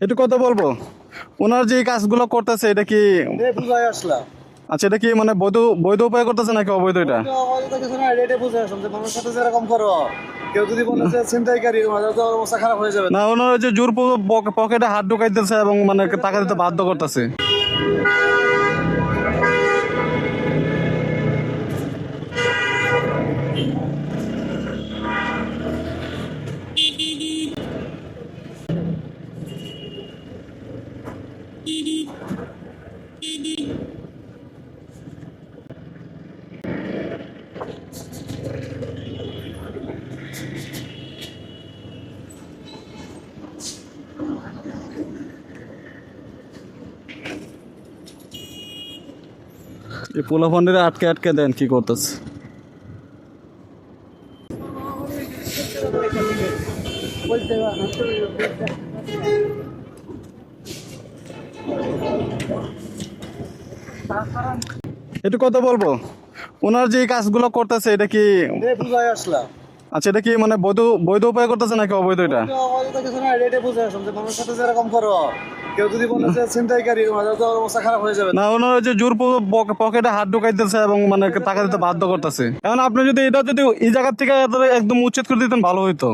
একটু কথা বলব? ওনার যে কাজগুলো করতেছে এটা কি আচ্ছা এটা কি মানে বৈধ বৈধ উপায় করতেছে নাকি অবৈধ এটা? না ওনার যে জোর পকেটে হাত ঢুকাইতেছে এবং মানে টাকা দিতে বাধ্য করতেছে। এই পোলা ফন্ডের আটকে আটকে দেন কি করতেছে? একটু কথা বলব? ওনার যে কাজগুলো করতেছে এটা কি আচ্ছা এটা কি মানে বৈধ বৈধ উপায় করতেছে নাকি অবৈধ এটা? না ওনার যে জোর পকেটে হাত ঢুকাইতেছে এবং মানে টাকা দিতে বাধ্য করতেছে। এখন আপনি যদি এটা যদি এই জায়গা থেকে একদম উচ্ছেদ করে দিতেন ভালো হইতো।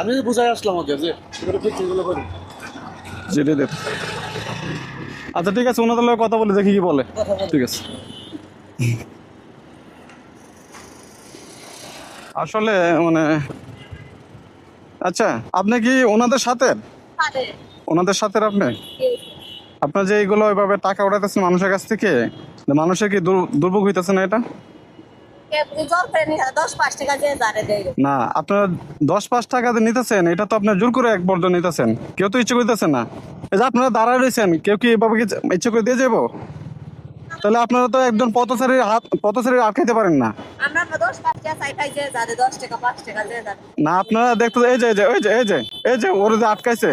আমি বুঝাই আসলাম ওকে যে আচ্ছা ঠিক আছে ওনাদের লগে কথা বলে দেখি কি বলে। ঠিক আছে। আসলে মানে আচ্ছা আপনি কি ওনাদের সাথে? ওনাদের সাথে আপনি? আপনার যে এইগুলো ওইভাবে টাকা উঠাইতেছেন মানুষের কাছ থেকে মানুষের কি দুর- দুর্ভোগ হইতেছে না এটা? না আপনারা দশ পাঁচ টাকা নিতেছেন এটা তো আপনার জোর করে এক বর্ষ নিতেছেন। কেউ তো ইচ্ছে করতেছেন না। এই যে আপনারা দাঁড়ায় রয়েছেন কেউ কি এভাবে কি ইচ্ছে করে দিয়ে যাব তাহলে আপনারা তো একজন পথচারীর হাত পথচারীর আটকাইতে পারেন না। না আপনারা দেখতে এই যে এই যে এই যে এই যে ওর যে আটকাইছে।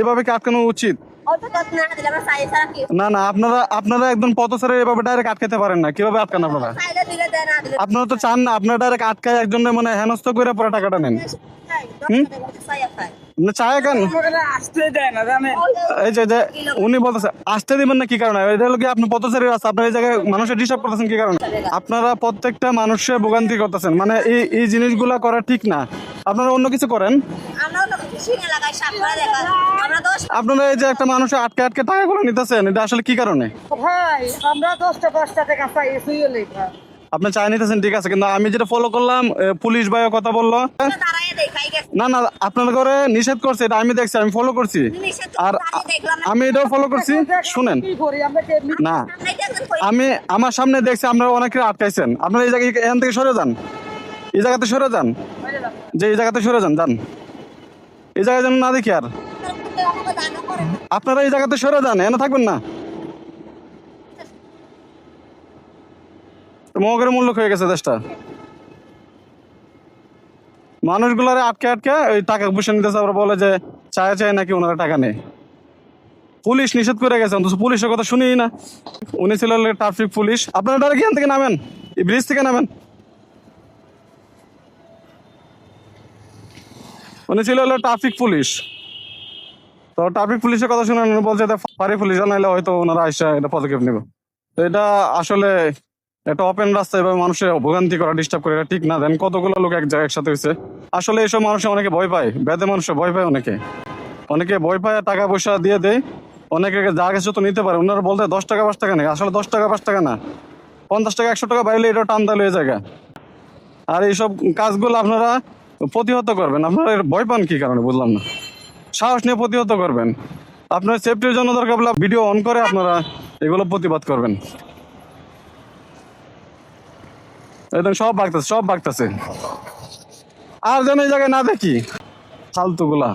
এভাবে কি আটকানো উচিত? না না আপনারা আপনারা একজন পথচারী এভাবে ডাইরেক্ট আটকাইতে পারেন না। কীভাবে আটকান আপনারা? আপনারা তো চান না আপনারা ডাইরেক্ট আটকায় একজনের মানে হেনস্থ করে পরে টাকাটা নেন। চাই, দশ টাকা করে চাইয়া খাই। না চায় কেন এই যে উনি না কি কারণে? এটা কি আপনি পথচারী আপনার এই জায়গায় মানুষের কি কারণে? আপনারা প্রত্যেকটা মানুষের ভোগান্তি করতেছেন। মানে এই এই জিনিসগুলা করা ঠিক না। আপনারা অন্য কিছু করেন। আপনারা এই যে একটা মানুষের আটকে আটকে টাকাগুলো নিতেছেন এটা আসলে কি কারণে? ভাই আমরা দশটা পাঁচটা টাকা পাই আপনি চাই নিতেছেন ঠিক আছে কিন্তু আমি যেটা ফলো করলাম পুলিশ ভাইও কথা বলল। না না আপনার ঘরে নিষেধ করছে এটা আমি দেখছি আমি ফলো করছি। আর। আমি এটাও ফলো করছি শুনেন। না আমি আমার সামনে দেখছি আপনারা অনেকে আটকাইছেন। আপনারা এই জায়গায় এখান থেকে সরে যান। এই জায়গাতে সরে যান। যে এই জায়গাতে সরে যান যান। এই জায়গায় যেন না দেখি আর। আপনারা এই জায়গাতে সরে যান এনে থাকবেন না। মগের মূল্য হয়ে গেছে দেশটা। মানুষগুলারে আটকে আটকে ওই টাকা পয়সা নিতেছে আবার বলে যে চায় চায় নাকি ওনারা টাকা নেই পুলিশ নিষেধ করে গেছে অথচ পুলিশের কথা শুনি না। উনি ছিল ট্রাফিক পুলিশ। আপনারা ডাইরেক্ট এখান থেকে নামেন, এই ব্রিজ থেকে নামেন। উনি ছিল হলো ট্রাফিক পুলিশ তো ট্রাফিক পুলিশের কথা শুনে বলছে পারি পুলিশ জানাইলে হয়তো ওনারা আইসা এটা পদক্ষেপ নেবে। তো এটা আসলে একটা ওপেন রাস্তা, এভাবে মানুষের ভোগান্তি করা ডিস্টার্ব করে, এটা ঠিক না। দেন কতগুলো লোক এক জায়গায় একসাথে হয়েছে। আসলে এইসব মানুষ অনেকে ভয় পায়, বেদে মানুষ ভয় পায় অনেকে। অনেকে ভয় পায় টাকা পয়সা দিয়ে দেয়। অনেকে যা কিছু তো নিতে পারে। ওনারা বলতে, দশ টাকা, পাঁচ টাকা নেই। আসলে দশ টাকা, পাঁচ টাকা না। পঞ্চাশ টাকা, একশো টাকা বাইরে এটা টান দাল জায়গা আর এইসব কাজগুলো আপনারা প্রতিহত করবেন। আপনারা ভয় পান কি কারণে? বুঝলাম না। সাহস নিয়ে প্রতিহত করবেন। আপনার সেফটির জন্য দরকার ভিডিও অন করে আপনারা এগুলো প্রতিবাদ করবেন। একদম সব বাগতেছে সব বাগতেছে। আর যেন এই জায়গায় না দেখি। ফালতুগুলা।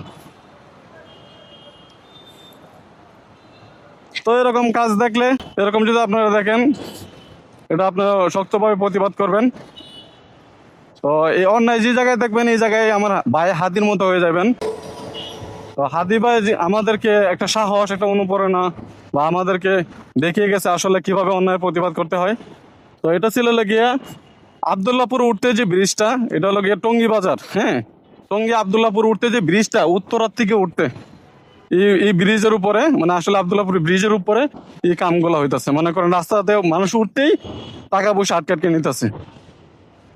তো এরকম কাজ দেখলে, এরকম যদি আপনারা দেখেন, এটা আপনারা শক্তভাবে প্রতিবাদ করবেন। তো এই অন্যায় যে জায়গায় দেখবেন, এই জায়গায় আমার ভাই হাতির মতো হয়ে যাবেন। তো হাদি ভাই আমাদেরকে একটা সাহস, একটা অনুপ্রেরণা বা আমাদেরকে দেখিয়ে গেছে আসলে কীভাবে অন্যায় প্রতিবাদ করতে হয়। তো এটা ছিল গিয়া আবদুল্লাপুর উঠতে যে ব্রিজটা, এটা হলো গিয়ে টঙ্গি বাজার হ্যাঁ? টঙ্গি আবদুল্লাপুর উঠতে যে ব্রিজটা, উত্তরার থেকে উঠতে, এই এই ব্রিজের উপরে মানে আসলে আবদুল্লাপুর ব্রিজের উপরে এই কামগুলো হইতাছে। মনে করেন রাস্তাতে মানুষ উঠতেই টাকা পয়সা আটকে আটকে নিতেছে।